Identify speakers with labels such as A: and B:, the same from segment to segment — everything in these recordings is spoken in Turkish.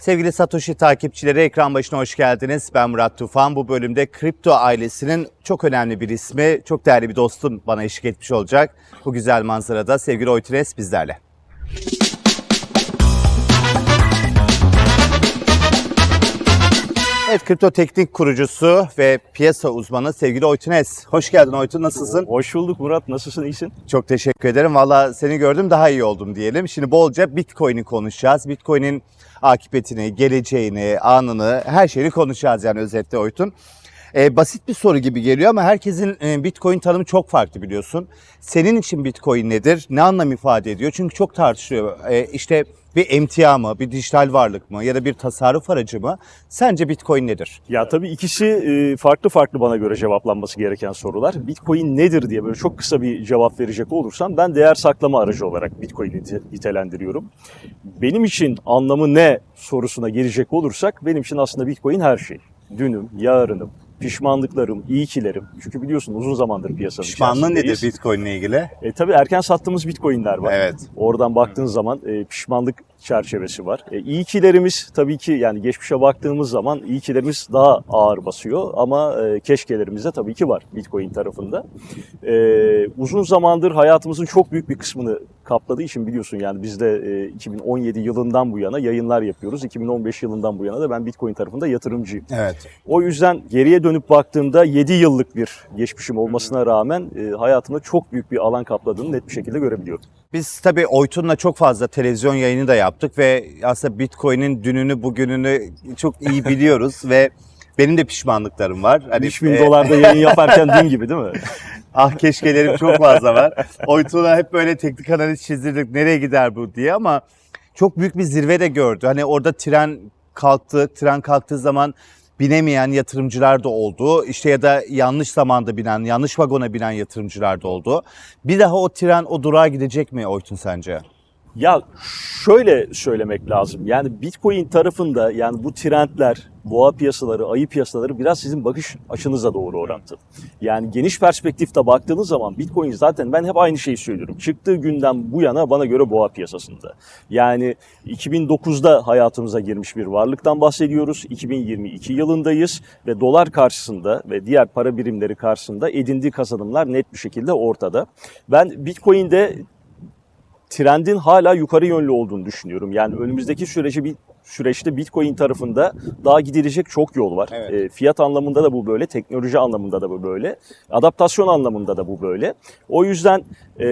A: Sevgili Satoshi takipçileri ekran başına hoş geldiniz. Ben Murat Tufan. Bu bölümde kripto ailesinin çok önemli bir ismi, çok değerli bir dostum bana eşlik etmiş olacak. Bu güzel manzarada sevgili Oytures bizlerle. Evet, kripto teknik kurucusu ve piyasa uzmanı sevgili Oytunes. Hoş geldin Oytun, nasılsın?
B: Hoş bulduk Murat. Nasılsın? iyisin?
A: Çok teşekkür ederim. Valla seni gördüm daha iyi oldum diyelim. Şimdi bolca Bitcoin'i konuşacağız. Bitcoin'in akıbetini, geleceğini, anını, her şeyi konuşacağız yani özetle Oytun. Ee, basit bir soru gibi geliyor ama herkesin e, Bitcoin tanımı çok farklı biliyorsun. Senin için Bitcoin nedir? Ne anlam ifade ediyor? Çünkü çok tartışılıyor. Ee, işte bir emtia mı, bir dijital varlık mı ya da bir tasarruf aracı mı? Sence Bitcoin nedir?
B: Ya tabii ikisi e, farklı farklı bana göre cevaplanması gereken sorular. Bitcoin nedir diye böyle çok kısa bir cevap verecek olursam ben değer saklama aracı olarak Bitcoin'i nite- nitelendiriyorum. Benim için anlamı ne sorusuna gelecek olursak benim için aslında Bitcoin her şey. Dünüm, yarınım, pişmanlıklarım, iyikilerim. Çünkü biliyorsun uzun zamandır piyasanın
A: Pişmanlığın nedir
B: içerisindeyiz.
A: Bitcoin ile ilgili?
B: E, tabii erken sattığımız bitcoinler var.
A: Evet.
B: Oradan baktığın zaman e, pişmanlık çerçevesi var. E, iyikilerimiz tabii ki yani geçmişe baktığımız zaman iyikilerimiz daha ağır basıyor ama e, keşkelerimiz de tabii ki var bitcoin tarafında. E, uzun zamandır hayatımızın çok büyük bir kısmını kapladığı için biliyorsun yani biz de e, 2017 yılından bu yana yayınlar yapıyoruz. 2015 yılından bu yana da ben bitcoin tarafında yatırımcıyım.
A: Evet.
B: O yüzden geriye dönüp baktığımda 7 yıllık bir geçmişim olmasına rağmen e, hayatımda çok büyük bir alan kapladığını net bir şekilde görebiliyorum.
A: Biz tabii Oytun'la çok fazla televizyon yayını da yaptık ve aslında Bitcoin'in dününü bugününü çok iyi biliyoruz ve benim de pişmanlıklarım var. Hani,
B: 3000
A: e,
B: dolarda yayın yaparken dün gibi değil mi?
A: ah keşkelerim çok fazla var. Oytun'a hep böyle teknik analiz çizdirdik nereye gider bu diye ama çok büyük bir zirve de gördü. Hani orada tren kalktı, tren kalktığı zaman binemeyen yatırımcılar da oldu. İşte ya da yanlış zamanda binen, yanlış vagona binen yatırımcılar da oldu. Bir daha o tren o durağa gidecek mi Oytun sence?
B: Ya şöyle söylemek lazım. Yani Bitcoin tarafında yani bu trendler, boğa piyasaları, ayı piyasaları biraz sizin bakış açınıza doğru orantılı. Yani geniş perspektifte baktığınız zaman Bitcoin zaten ben hep aynı şeyi söylüyorum. Çıktığı günden bu yana bana göre boğa piyasasında. Yani 2009'da hayatımıza girmiş bir varlıktan bahsediyoruz. 2022 yılındayız ve dolar karşısında ve diğer para birimleri karşısında edindiği kazanımlar net bir şekilde ortada. Ben Bitcoin'de trendin hala yukarı yönlü olduğunu düşünüyorum. Yani önümüzdeki süreci bir süreçte Bitcoin tarafında daha gidilecek çok yol var.
A: Evet.
B: E, fiyat anlamında da bu böyle, teknoloji anlamında da bu böyle, adaptasyon anlamında da bu böyle. O yüzden e,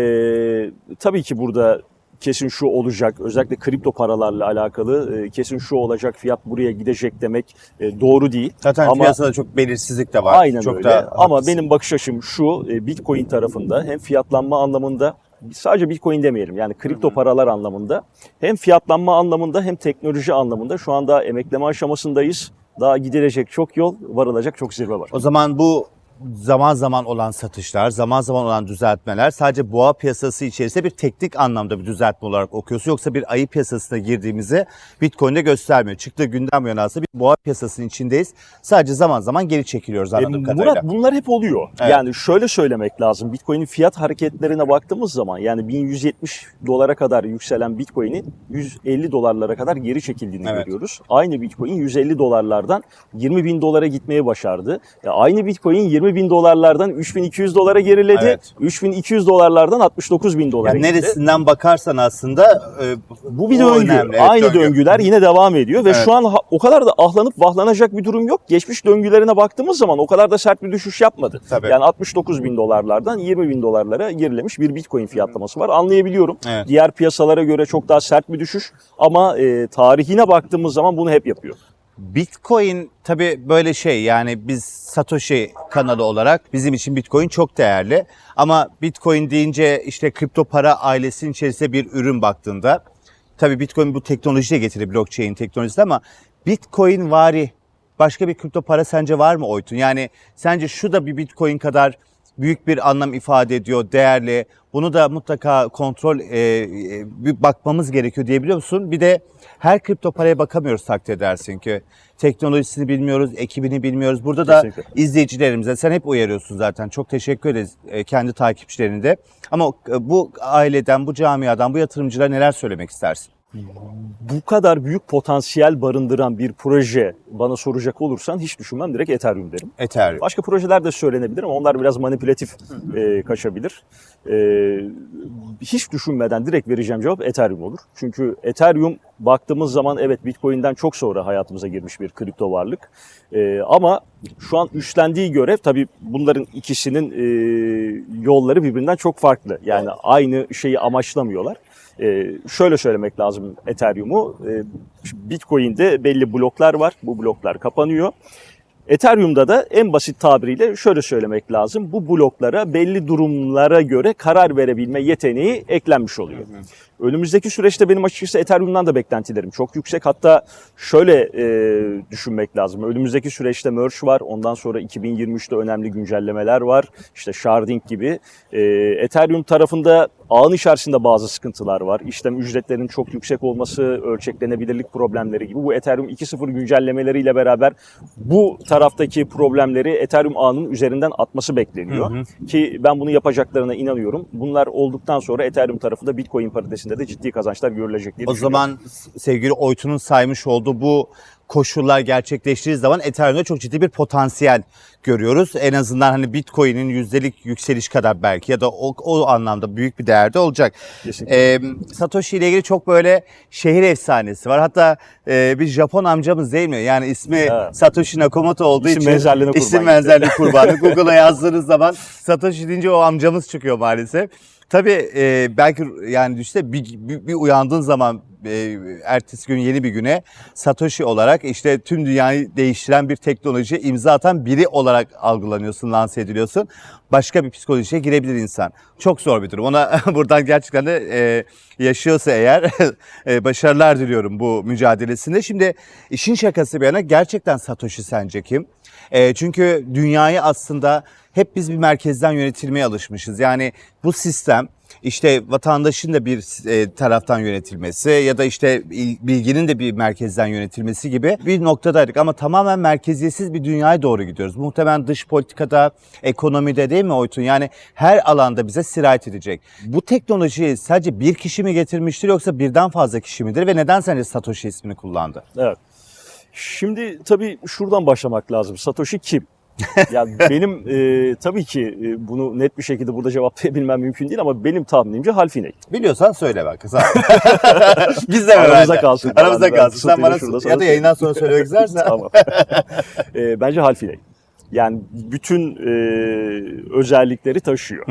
B: tabii ki burada kesin şu olacak, özellikle kripto paralarla alakalı e, kesin şu olacak, fiyat buraya gidecek demek e, doğru değil.
A: Zaten
B: Ama-
A: piyasada çok belirsizlik de var.
B: Aynen
A: çok
B: öyle.
A: Da
B: Ama
A: haklısın.
B: benim bakış açım şu, e, Bitcoin tarafında hem fiyatlanma anlamında sadece Bitcoin demeyelim yani kripto paralar anlamında hem fiyatlanma anlamında hem teknoloji anlamında şu anda emekleme aşamasındayız. Daha gidilecek çok yol, varılacak çok zirve var.
A: O zaman bu zaman zaman olan satışlar, zaman zaman olan düzeltmeler sadece boğa piyasası içerisinde bir teknik anlamda bir düzeltme olarak okuyorsun. Yoksa bir ayı piyasasına girdiğimizi Bitcoin'de göstermiyor. Çıktığı günden bu yana aslında bir boğa piyasasının içindeyiz. Sadece zaman zaman geri çekiliyoruz anladığım
B: E,
A: kadarıyla.
B: Murat bunlar hep oluyor.
A: Evet.
B: Yani şöyle söylemek lazım. Bitcoin'in fiyat hareketlerine baktığımız zaman yani 1170 dolara kadar yükselen Bitcoin'in 150 dolarlara kadar geri çekildiğini
A: Evet.
B: görüyoruz. Aynı Bitcoin 150 dolarlardan 20 bin dolara gitmeye başardı. E, aynı Bitcoin 20 bin dolarlardan 3200 dolara geriledi.
A: Evet.
B: 3200 dolarlardan 69 bin dolara
A: yani
B: gitti.
A: neresinden bakarsan aslında e,
B: Bu bir döngü.
A: önemli. Evet,
B: Aynı
A: döngü.
B: döngüler yine devam ediyor ve
A: Evet.
B: şu an o kadar da ahlanıp vahlanacak bir durum yok. Geçmiş döngülerine baktığımız zaman o kadar da sert bir düşüş yapmadı.
A: Tabii.
B: Yani 69 bin dolarlardan 20 bin dolarlara gerilemiş bir bitcoin fiyatlaması var. Anlayabiliyorum.
A: Evet.
B: Diğer piyasalara göre çok daha sert bir düşüş ama e, tarihine baktığımız zaman bunu hep yapıyor.
A: Bitcoin tabii böyle şey yani biz Satoshi kanalı olarak bizim için Bitcoin çok değerli. Ama Bitcoin deyince işte kripto para ailesinin içerisinde bir ürün baktığında tabii Bitcoin bu teknoloji de getiriyor blockchain teknolojisi ama Bitcoin vari başka bir kripto para sence var mı Oytun? Yani sence şu da bir Bitcoin kadar büyük bir anlam ifade ediyor, değerli. Bunu da mutlaka kontrol e, e, bir bakmamız gerekiyor diyebiliyor musun? Bir de her kripto paraya bakamıyoruz takdir edersin ki. Teknolojisini bilmiyoruz, ekibini bilmiyoruz. Burada da
B: Kesinlikle.
A: izleyicilerimize sen hep uyarıyorsun zaten. Çok teşekkür ederiz e, kendi takipçilerine de. Ama e, bu aileden, bu camiadan, bu yatırımcılara neler söylemek istersin?
B: Bu kadar büyük potansiyel barındıran bir proje bana soracak olursan hiç düşünmem direkt Ethereum derim.
A: Ethereum.
B: Başka projeler de söylenebilir ama onlar biraz manipülatif e, kaçabilir. E, hiç düşünmeden direkt vereceğim cevap Ethereum olur. Çünkü Ethereum baktığımız zaman evet Bitcoin'den çok sonra hayatımıza girmiş bir kripto varlık. E, ama şu an üstlendiği görev tabii bunların ikisinin e, yolları birbirinden çok farklı. Yani aynı şeyi amaçlamıyorlar. E, şöyle söylemek lazım Ethereum'u. E, Bitcoin'de belli bloklar var. Bu bloklar kapanıyor. Ethereum'da da en basit tabiriyle şöyle söylemek lazım. Bu bloklara belli durumlara göre karar verebilme yeteneği eklenmiş oluyor. Önümüzdeki süreçte benim açıkçası Ethereum'dan da beklentilerim çok yüksek. Hatta şöyle e, düşünmek lazım. Önümüzdeki süreçte Merge var. Ondan sonra 2023'te önemli güncellemeler var. İşte Sharding gibi. E, Ethereum tarafında ağın içerisinde bazı sıkıntılar var. İşlem ücretlerinin çok yüksek olması, ölçeklenebilirlik problemleri gibi. Bu Ethereum 2.0 güncellemeleriyle beraber bu taraftaki problemleri Ethereum ağının üzerinden atması bekleniyor. Ki ben bunu yapacaklarına inanıyorum. Bunlar olduktan sonra Ethereum tarafında Bitcoin paritesinde de ciddi kazançlar görülecek diye
A: O zaman sevgili Oytun'un saymış olduğu bu koşullar gerçekleştiği zaman Ethereum'da çok ciddi bir potansiyel görüyoruz. En azından hani Bitcoin'in yüzdelik yükseliş kadar belki ya da o, o anlamda büyük bir değerde olacak.
B: Kesinlikle.
A: Ee, Satoshi ile ilgili çok böyle şehir efsanesi var. Hatta e, bir Japon amcamız değil mi? Yani ismi
B: Evet.
A: Satoshi Nakamoto olduğu
B: İsim
A: için
B: benzerliğine kurban
A: isim benzerliği kurbanı. Google'a yazdığınız zaman Satoshi deyince o amcamız çıkıyor maalesef. Tabii e, belki yani düşünsene bir, bir, bir uyandığın zaman e, ertesi gün yeni bir güne Satoshi olarak işte tüm dünyayı değiştiren bir teknoloji imza atan biri olarak algılanıyorsun, lanse ediliyorsun. Başka bir psikolojiye girebilir insan. Çok zor bir durum. Ona buradan gerçekten de e, yaşıyorsa eğer e, başarılar diliyorum bu mücadelesinde. Şimdi işin şakası bir yana gerçekten Satoshi sence kim? E, çünkü dünyayı aslında hep biz bir merkezden yönetilmeye alışmışız. Yani bu sistem işte vatandaşın da bir e, taraftan yönetilmesi ya da işte il- bilginin de bir merkezden yönetilmesi gibi bir noktadaydık ama tamamen merkeziyetsiz bir dünyaya doğru gidiyoruz. Muhtemelen dış politikada, ekonomide değil mi Oytun? Yani her alanda bize sirayet edecek. Bu teknolojiyi sadece bir kişi mi getirmiştir yoksa birden fazla kişi midir ve neden sence Satoshi ismini kullandı?
B: Evet. Şimdi tabii şuradan başlamak lazım. Satoshi kim? ya benim e, tabii ki e, bunu net bir şekilde burada cevaplayabilmem mümkün değil ama benim tahminimce Halfiney.
A: Biliyorsan söyle bak. Biz de
B: Aramızda kalsın.
A: Aramızda
B: Ben- ben
A: kalsın. Sen bana
B: şurada
A: ya da yayından sonra söylemek istersen.
B: tamam. E, bence Halfiney. Yani bütün e, özellikleri taşıyor.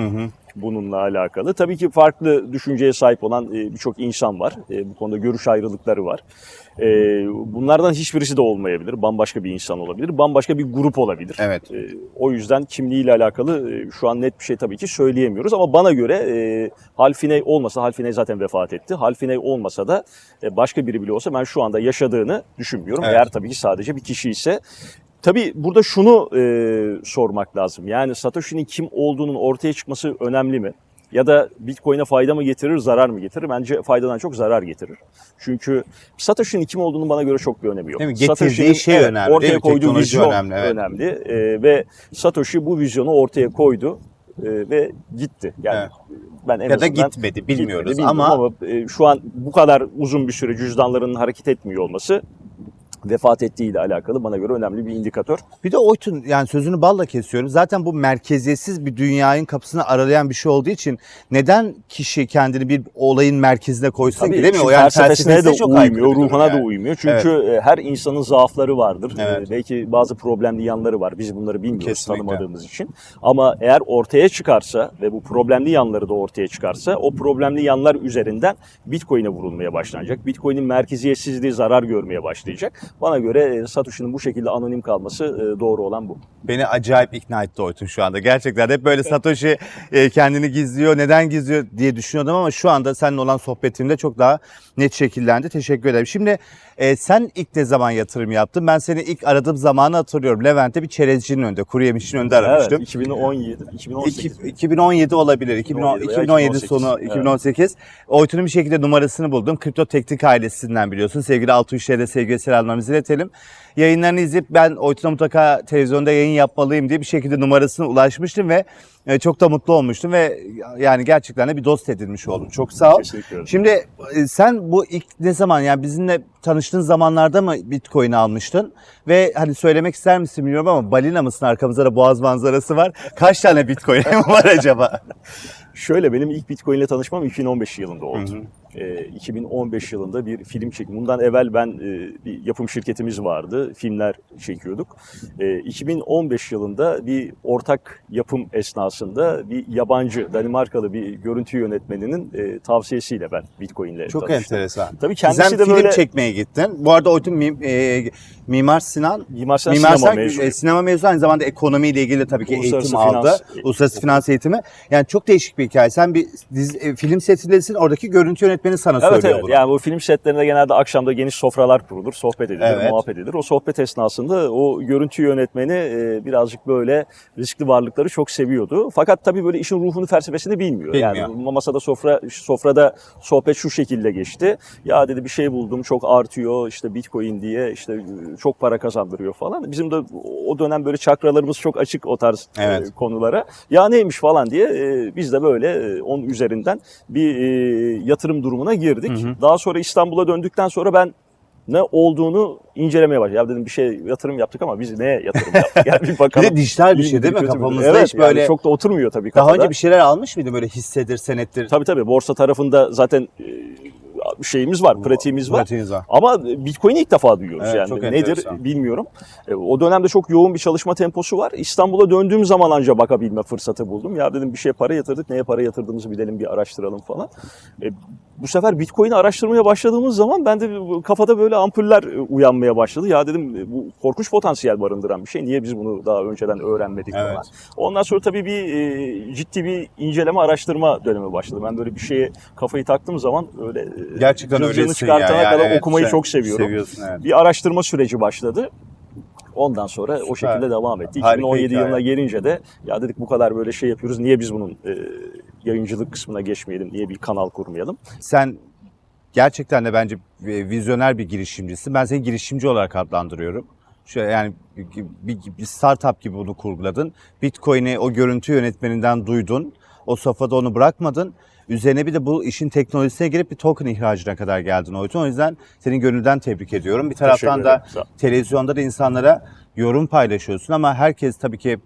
B: Bununla alakalı. Tabii ki farklı düşünceye sahip olan e, birçok insan var. E, bu konuda görüş ayrılıkları var. E, bunlardan hiçbirisi de olmayabilir. Bambaşka bir insan olabilir. Bambaşka bir grup olabilir.
A: Evet.
B: O yüzden kimliğiyle alakalı şu an net bir şey tabii ki söyleyemiyoruz. Ama bana göre Halfiney olmasa, Halfiney zaten vefat etti. Halfiney olmasa da başka biri bile olsa ben şu anda yaşadığını düşünmüyorum.
A: Evet.
B: Eğer tabii ki sadece bir kişi ise. Tabii burada şunu e, sormak lazım. Yani Satoshi'nin kim olduğunun ortaya çıkması önemli mi? Ya da Bitcoin'e fayda mı getirir, zarar mı getirir? Bence faydadan çok zarar getirir. Çünkü Satoshi'nin kim olduğunun bana göre çok bir önemi yok.
A: Değil mi? Getirdiği
B: Satoshi'nin,
A: şey önemli, değil
B: Ortaya koyduğu vizyon
A: önemli,
B: önemli.
A: evet.
B: E, ve Satoshi bu vizyonu ortaya koydu e, ve gitti. Yani
A: Evet.
B: ben en
A: Ya da gitmedi, bilmiyoruz
B: bilmiyorum
A: ama-
B: e, şu an bu kadar uzun bir süre cüzdanlarının hareket etmiyor olması vefat ettiğiyle alakalı bana göre önemli bir indikatör.
A: Bir de Oytun yani sözünü balla kesiyorum. Zaten bu merkeziyetsiz bir dünyanın kapısını aralayan bir şey olduğu için neden kişi kendini bir olayın merkezine koysun
B: Tabii
A: ki değil mi? O yani
B: felsefesine de
A: çok
B: uymuyor, ruhuna
A: yani.
B: da uymuyor. Çünkü e, her insanın zaafları vardır.
A: Evet.
B: E, Belki bazı problemli yanları var. Biz bunları bilmiyoruz
A: Kesinlikle.
B: tanımadığımız için. Ama eğer ortaya çıkarsa ve bu problemli yanları da ortaya çıkarsa o problemli yanlar üzerinden Bitcoin'e vurulmaya başlanacak. Bitcoin'in merkeziyetsizliği zarar görmeye başlayacak. Bana göre e, Satoshi'nin bu şekilde anonim kalması e, doğru olan bu.
A: Beni acayip ikna etti Oytun şu anda. Gerçekten hep böyle Satoshi e, kendini gizliyor, neden gizliyor diye düşünüyordum ama şu anda seninle olan sohbetimde çok daha net şekillendi. Teşekkür ederim. Şimdi e, sen ilk ne zaman yatırım yaptın? Ben seni ilk aradığım zamanı hatırlıyorum. Levent'te bir çerezcinin önünde, kuru yemişçinin önünde aramıştım.
B: Evet, 2017, 2018.
A: İki- 2017 olabilir. 2010,
B: 2017 veya
A: 2017
B: 2018.
A: sonu,
B: Evet.
A: 2018. Oytun'un bir şekilde numarasını buldum. Kripto Teknik ailesinden biliyorsun. Sevgili Altuğ İşler'e de sevgi selamlarımızı iletelim. Yayınlarını izleyip ben Oytun'a mutlaka televizyonda yayın yapmalıyım diye bir şekilde numarasına ulaşmıştım ve E, çok da mutlu olmuştum ve yani gerçekten de bir dost edinmiş oldum. Çok sağ ol.
B: Teşekkür ederim.
A: Şimdi e, sen bu ilk ne zaman yani bizimle tanıştığın zamanlarda mı Bitcoin almıştın? Ve hani söylemek ister misin bilmiyorum ama balina mısın arkamızda da boğaz manzarası var. Kaç tane Bitcoin var acaba?
B: Şöyle benim ilk Bitcoin ile tanışmam 2015 yılında oldu. Ee, 2015 yılında bir film çektim. Bundan evvel ben e, bir yapım şirketimiz vardı. Filmler çekiyorduk. Ee, 2015 yılında bir ortak yapım esnasında bir yabancı, Danimarkalı bir görüntü yönetmeninin e, tavsiyesiyle ben Bitcoin ile
A: Çok
B: tanıştım.
A: enteresan.
B: Tabii kendisi
A: Sen
B: de
A: film
B: böyle
A: çekmeye gittin. Bu arada Oytun Mim- e, Mimar Sinan
B: Mimar Sinan
A: Mimar
B: sinema
A: Sinan
B: mezunu.
A: e, sinema mezunu aynı zamanda ekonomiyle ilgili tabii ki
B: Uluslararası
A: eğitim aldı.
B: finans-
A: Uluslararası finans eğitimi. Yani çok değişik bir hikaye. Sen bir dizi, e, film setindesin. Oradaki görüntü yönetmeni sana
B: Evet
A: söylüyor
B: evet.
A: bunu.
B: Yani bu film setlerinde genelde akşamda geniş sofralar kurulur, sohbet edilir,
A: Evet.
B: muhabbet edilir. O sohbet esnasında o görüntü yönetmeni e, birazcık böyle riskli varlıkları çok seviyordu. Fakat tabii böyle işin ruhunu felsefesini bilmiyor.
A: Bilmiyor.
B: Yani masada sofra sofrada sohbet şu şekilde geçti. Ya dedi bir şey buldum çok artıyor işte Bitcoin diye işte e, çok para kazandırıyor falan. Bizim de o dönem böyle çakralarımız çok açık o tarz e,
A: Evet.
B: konulara. Ya neymiş falan diye e, biz de böyle e, onun üzerinden bir e, yatırım durumuna girdik. Daha sonra İstanbul'a döndükten sonra ben ne olduğunu incelemeye başladım. Ya dedim bir şey yatırım yaptık ama biz neye yatırım yaptık? Yani bir
A: Bir
B: bakalım.
A: de dijital bir şey değil mi?
B: bir-
A: Kafamızda
B: evet,
A: hiç böyle
B: yani çok da oturmuyor tabii
A: daha
B: kafada.
A: önce bir şeyler almış mıydın böyle hissedir, senettir?
B: Tabii tabii borsa tarafında zaten e, şeyimiz var, pratiğimiz var.
A: Pratiğiniz var.
B: Ama Bitcoin'i ilk defa duyuyoruz
A: Evet,
B: yani.
A: çok
B: Nedir
A: enteresan.
B: bilmiyorum. E, O dönemde çok yoğun bir çalışma temposu var. İstanbul'a döndüğüm zaman anca bakabilme fırsatı buldum. Ya dedim bir şeye para yatırdık, neye para yatırdığımızı bilelim, bir araştıralım falan. E, Bu sefer Bitcoin'i araştırmaya başladığımız zaman ben de kafada böyle ampuller e, uyanmaya başladı. Ya dedim bu korkunç potansiyel barındıran bir şey. Niye biz bunu daha önceden öğrenmedik
A: Evet.
B: falan. Ondan sonra tabii bir ciddi bir inceleme, araştırma dönemi başladı. Ben böyle bir şeye kafayı taktığım zaman öyle e,
A: Gerçekten öylesin
B: çıkartana
A: ya. Yani
B: kadar
A: evet,
B: okumayı
A: sen
B: çok seviyorum.
A: Seviyorsun evet.
B: Bir araştırma süreci başladı. Ondan sonra o
A: Süper.
B: şekilde devam etti.
A: Harika
B: 2017
A: hikaye.
B: yılına gelince de ya dedik bu kadar böyle şey yapıyoruz. Niye biz bunun e, yayıncılık kısmına geçmeyelim? Niye bir kanal kurmayalım?
A: Sen gerçekten de bence e, vizyoner bir girişimcisin. Ben seni girişimci olarak adlandırıyorum. Şöyle yani bir, bir, bir startup gibi bunu kurguladın. Bitcoin'i o görüntü yönetmeninden duydun. O safhada onu bırakmadın. Üzerine bir de bu işin teknolojisine girip bir token ihracına kadar geldin Oytun. O yüzden senin gönülden tebrik ediyorum. Bir taraftan da televizyonda da insanlara yorum paylaşıyorsun ama herkes tabii ki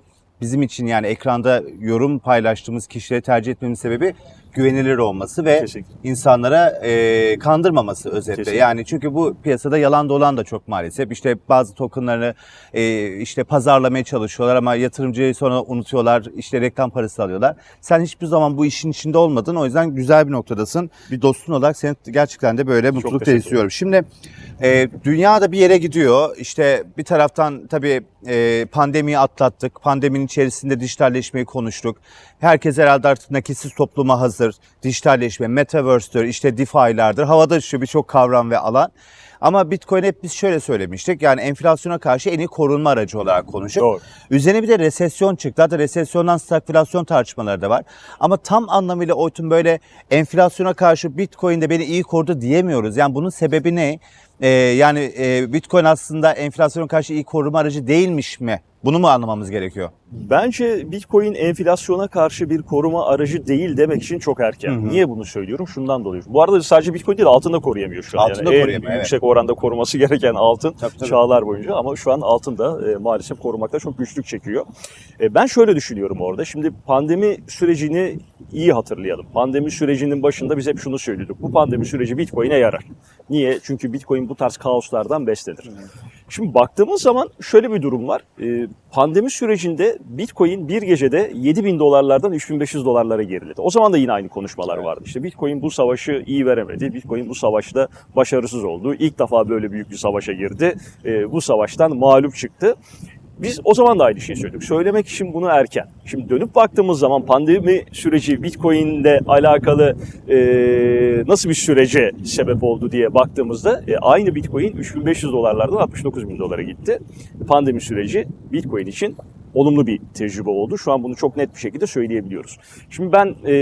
A: bizim için yani ekranda yorum paylaştığımız kişileri tercih etmemin sebebi güvenilir olması ve insanlara e, kandırmaması özetle.
B: Kesinlikle.
A: Yani çünkü bu piyasada yalan dolan da çok maalesef. İşte bazı tokenlarını e, işte pazarlamaya çalışıyorlar ama yatırımcıyı sonra unutuyorlar. İşte reklam parası alıyorlar. Sen hiçbir zaman bu işin içinde olmadın. O yüzden güzel bir noktadasın. Bir dostun olarak seni gerçekten de böyle mutluluk istiyorum. Şimdi e, dünya da bir yere gidiyor. İşte bir taraftan tabii e, pandemiyi atlattık. Pandeminin içerisinde dijitalleşmeyi konuştuk. Herkes herhalde artık nakitsiz topluma hazır. Dijitalleşme, metaverse'tür, işte DeFi'lardır. Havada şu birçok kavram ve alan. Ama Bitcoin hep biz şöyle söylemiştik. Yani enflasyona karşı en iyi korunma aracı olarak konuştuk.
B: Doğru.
A: Üzerine bir de resesyon çıktı. Hatta resesyondan stagflasyon tartışmaları da var. Ama tam anlamıyla Oytun böyle enflasyona karşı Bitcoin de beni iyi korudu diyemiyoruz. Yani bunun sebebi ne? Ee, yani e, Bitcoin aslında enflasyona karşı iyi koruma aracı değilmiş mi? Bunu mu anlamamız gerekiyor?
B: Bence Bitcoin enflasyona karşı bir koruma aracı değil demek için çok erken. Niye bunu söylüyorum? Şundan dolayı. Bu arada sadece Bitcoin değil altın da koruyamıyor şu an.
A: Altın da
B: en
A: koruyamıyor, evet.
B: yüksek oranda koruması gereken altın
A: Tabii, tabii.
B: çağlar boyunca ama şu an altın da e, maalesef korumakta çok güçlük çekiyor. E, ben şöyle düşünüyorum orada. Şimdi pandemi sürecini iyi hatırlayalım. Pandemi sürecinin başında biz hep şunu söylüyorduk. Bu pandemi süreci Bitcoin'e yarar. Niye? Çünkü Bitcoin bu tarz kaoslardan beslenir. Şimdi baktığımız zaman şöyle bir durum var. Ee, pandemi sürecinde Bitcoin bir gecede 7 bin dolarlardan 3500 dolarlara geriledi. O zaman da yine aynı konuşmalar vardı. İşte Bitcoin bu savaşı iyi veremedi. Bitcoin bu savaşta başarısız oldu. İlk defa böyle büyük bir savaşa girdi. Ee, bu savaştan mağlup çıktı. Biz o zaman da aynı şeyi söyledik. Söylemek için bunu erken. Şimdi dönüp baktığımız zaman pandemi süreci Bitcoin'le alakalı e, nasıl bir sürece sebep oldu diye baktığımızda e, aynı Bitcoin 3500 dolarlardan 69 bin dolara gitti. Pandemi süreci Bitcoin için olumlu bir tecrübe oldu. Şu an bunu çok net bir şekilde söyleyebiliyoruz. Şimdi ben e,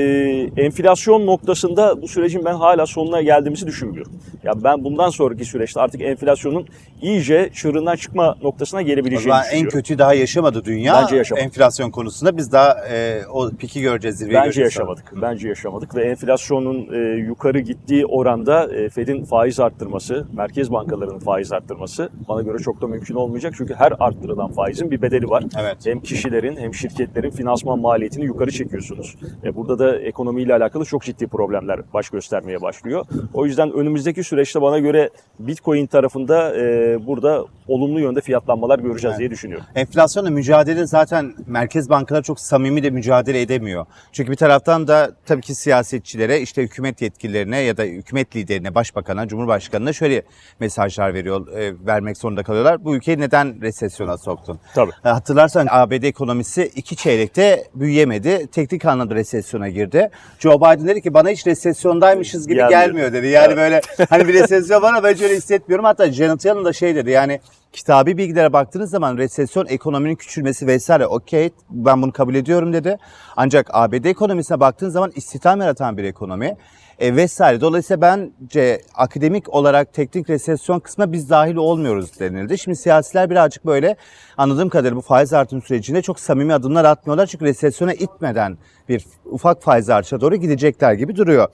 B: enflasyon noktasında bu sürecin ben hala sonuna geldiğimizi düşünmüyorum. Ya ben bundan sonraki süreçte artık enflasyonun iyice çığırından çıkma noktasına gelebileceğini
A: zaman en
B: düşünüyorum.
A: kötüyü daha yaşamadı dünya.
B: Bence yaşamadı.
A: Enflasyon konusunda biz daha e, o piki göreceğiz, zirveyi
B: Bence
A: göreceğiz.
B: yaşamadık. Bence yaşamadık ve enflasyonun e, yukarı gittiği oranda e, Fed'in faiz arttırması, merkez bankalarının faiz arttırması bana göre çok da mümkün olmayacak. Çünkü her arttırılan faizin bir bedeli var.
A: Evet.
B: Hem kişilerin hem şirketlerin finansman maliyetini yukarı çekiyorsunuz. E, burada da ekonomiyle alakalı çok ciddi problemler baş göstermeye başlıyor. O yüzden önümüzdeki süreçte bana göre Bitcoin tarafında e, burada olumlu yönde fiyatlanmalar göreceğiz
A: Evet.
B: diye düşünüyorum.
A: Enflasyonla mücadele zaten merkez bankalar çok samimi de mücadele edemiyor. Çünkü bir taraftan da tabii ki siyasetçilere, işte hükümet yetkililerine ya da hükümet liderine, başbakana, cumhurbaşkanına şöyle mesajlar veriyor, e, vermek zorunda kalıyorlar. Bu ülkeyi neden resesyona soktun?
B: Tabii.
A: E, Hatırlarsan ABD ekonomisi iki çeyrekte büyüyemedi. Teknik anlamda resesyona girdi. Joe Biden dedi ki bana hiç resesyondaymışız gibi
B: Gelmiyor.
A: gelmiyor dedi. Yani böyle hani bir resesyon var ama ben hiç öyle hissetmiyorum. Hatta Janet Yellen da şey dedi yani kitabi bilgilere baktığınız zaman resesyon ekonominin küçülmesi vesaire okey ben bunu kabul ediyorum dedi. Ancak ABD ekonomisine baktığınız zaman istihdam yaratan bir ekonomi e, vesaire. Dolayısıyla bence akademik olarak teknik resesyon kısmına biz dahil olmuyoruz denildi. Şimdi siyasiler birazcık böyle anladığım kadarıyla bu faiz artım sürecinde çok samimi adımlar atmıyorlar. Çünkü resesyona itmeden bir ufak faiz artışa doğru gidecekler gibi duruyor.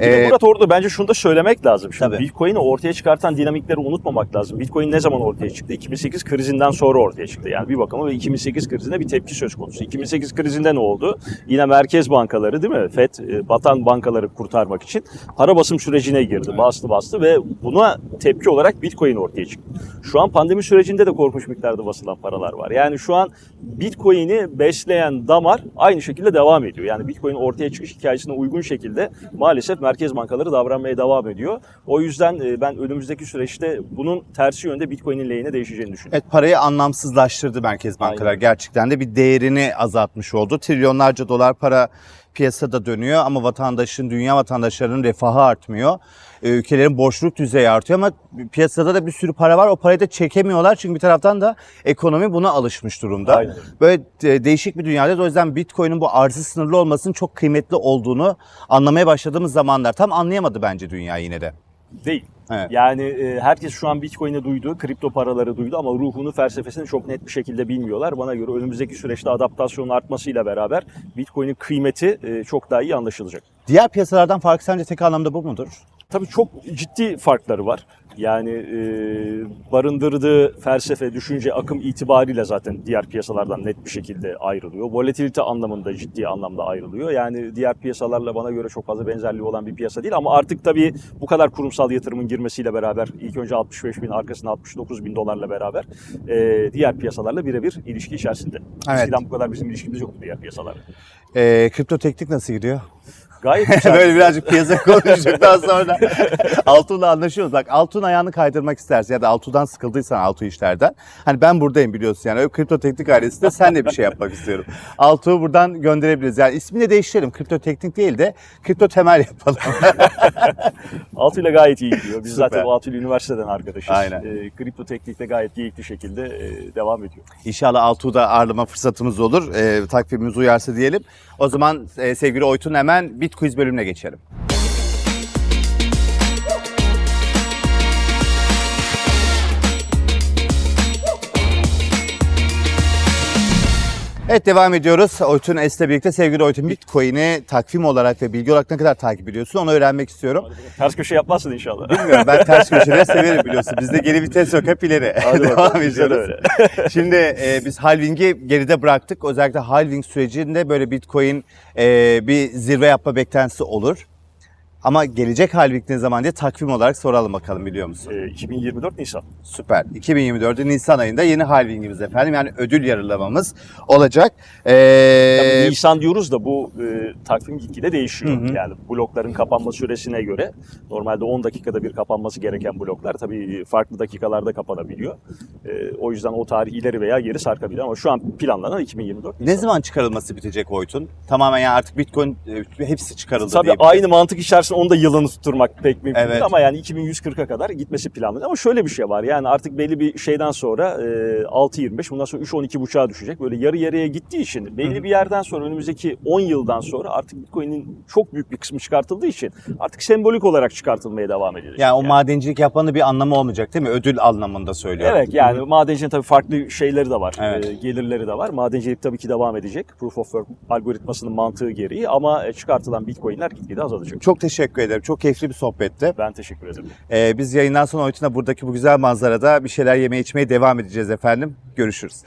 A: Ee,
B: Murat orada bence şunu da söylemek lazım. Şimdi
A: Tabii.
B: Bitcoin'i ortaya çıkartan dinamikleri unutmamak lazım. Bitcoin ne zaman ortaya çıktı? 2008 krizinden sonra ortaya çıktı. Yani bir bakıma ve 2008 krizinde bir tepki söz konusu. 2008 krizinde ne oldu? Yine merkez bankaları değil mi? FED e, batan bankaları kurtarmak için para basım sürecine girdi. Bastı bastı ve buna tepki olarak Bitcoin ortaya çıktı. Şu an pandemi sürecinde de korkunç miktarda basılan paralar var. Yani şu an Bitcoin'i besleyen damar aynı şekilde devam ediyor. Yani Bitcoin ortaya çıkış hikayesine uygun şekilde maalesef merkez bankaları davranmaya devam ediyor. O yüzden e, ben önümüzdeki süreçte bunun tersi yönde Bitcoin'in lehine değişeceğini düşünüyorum.
A: Evet parayı anlamsızlaştırdı merkez bankalar.
B: Aynen.
A: Gerçekten de bir değerini azaltmış oldu. Trilyonlarca dolar para piyasada dönüyor ama vatandaşın, dünya vatandaşlarının refahı artmıyor. Ee, Ülkelerin borçluluk düzeyi artıyor ama piyasada da bir sürü para var. O parayı da çekemiyorlar çünkü bir taraftan da ekonomi buna alışmış durumda.
B: Aynen.
A: Böyle e, değişik bir dünyada o yüzden Bitcoin'in bu arzı sınırlı olmasının çok kıymetli olduğunu anlamaya başladığımız zamanlar. Tam anlayamadı bence dünya yine de.
B: Değil.
A: Evet.
B: Yani e, herkes şu an Bitcoin'i duydu, kripto paraları duydu ama ruhunu, felsefesini çok net bir şekilde bilmiyorlar. Bana göre önümüzdeki süreçte adaptasyonun artmasıyla beraber Bitcoin'in kıymeti e, çok daha iyi anlaşılacak.
A: Diğer piyasalardan farkı sence tek anlamda bu mudur?
B: Tabii çok ciddi farkları var. Yani e, barındırdığı felsefe, düşünce, akım itibariyle zaten diğer piyasalardan net bir şekilde ayrılıyor. Volatilite anlamında ciddi anlamda ayrılıyor. Yani diğer piyasalarla bana göre çok fazla benzerliği olan bir piyasa değil. Ama artık tabii bu kadar kurumsal yatırımın girmesiyle beraber ilk önce 65 bin arkasına 69 bin dolarla beraber e, diğer piyasalarla birebir ilişki içerisinde.
A: Evet.
B: Eskiden bu kadar bizim ilişkimiz yoktu diğer piyasalarla.
A: Ee, kripto teknik nasıl gidiyor?
B: Gayet güzel.
A: Böyle birazcık piyasa konuştuktan sonra Altun'la anlaşıyoruz. Bak Altun ayağını kaydırmak istersin ya da Altu'dan sıkıldıysan Altu işlerden. Hani ben buradayım biliyorsun yani. Öyle kripto teknik ailesinde sen de bir şey yapmak istiyorum. Altu'yu buradan gönderebiliriz. Yani ismini de değiştirelim. Kripto teknik değil de kripto temel yapalım.
B: Altı ile gayet iyi gidiyor. Biz
A: Süper.
B: zaten Altı ile üniversiteden arkadaşız.
A: Aynen.
B: Ee, kripto teknikte gayet keyifli şekilde e, devam ediyor.
A: İnşallah Altu'da ağırlama fırsatımız olur. Ee, takvimimiz uyarsa diyelim. O zaman e, sevgili Oytun hemen Bitquiz bölümüne geçelim. Evet devam ediyoruz. Oytun Es'le birlikte sevgili Oytun Bitcoin'i takvim olarak ve bilgi olarak ne kadar takip ediyorsun onu öğrenmek istiyorum.
B: Ters köşe yapmazsın inşallah.
A: Bilmiyorum ben ters köşeleri severim biliyorsun. Bizde geri vites yok hep ileri.
B: Hadi
A: devam
B: bakalım,
A: ediyoruz. Şimdi e, biz halving'i geride bıraktık. Özellikle halving sürecinde böyle Bitcoin e, bir zirve yapma beklentisi olur. Ama gelecek halving ne zaman diye takvim olarak soralım bakalım biliyor musun?
B: Ee, 2024 Nisan.
A: Süper. 2024'ün Nisan ayında yeni halvingimiz efendim. Yani ödül yarılamamız olacak. Ee,
B: Nisan diyoruz da bu e, takvim gitgide değişiyor.
A: Hı hı.
B: Yani blokların kapanma süresine göre normalde 10 dakikada bir kapanması gereken bloklar tabii farklı dakikalarda kapanabiliyor. E, o yüzden o tarih ileri veya geri sarkabilir ama şu an planlanan 2024.
A: Ne zaman çıkarılması bitecek Oytun? Tamamen yani artık Bitcoin e, hepsi çıkarıldı
B: Tabii
A: diyebilirim.
B: aynı mantık içerisinde onu da yılını tutturmak pek mümkün
A: Evet.
B: değil ama yani 2140'a kadar gitmesi planlanıyor. Ama şöyle bir şey var yani artık belli bir şeyden sonra e, 6.25 bundan sonra 3.12.5'a düşecek. Böyle yarı yarıya gittiği için belli bir yerden sonra önümüzdeki 10 yıldan sonra artık Bitcoin'in çok büyük bir kısmı çıkartıldığı için artık sembolik olarak çıkartılmaya devam edilecek.
A: Yani o madencilik yapmanın bir anlamı olmayacak değil mi? Ödül anlamında söylüyorum.
B: Evet yani madencinin tabii farklı şeyleri de var,
A: Evet.
B: e, gelirleri de var. Madencilik tabii ki devam edecek. Proof of Work algoritmasının mantığı gereği ama çıkartılan Bitcoin'ler gitgide azalacak.
A: Çok teşekkür ederim. Çok keyifli bir sohbetti.
B: Ben teşekkür ederim.
A: Ee, biz yayından sonra Oytun'la buradaki bu güzel manzarada bir şeyler yemeye içmeye devam edeceğiz efendim. Görüşürüz.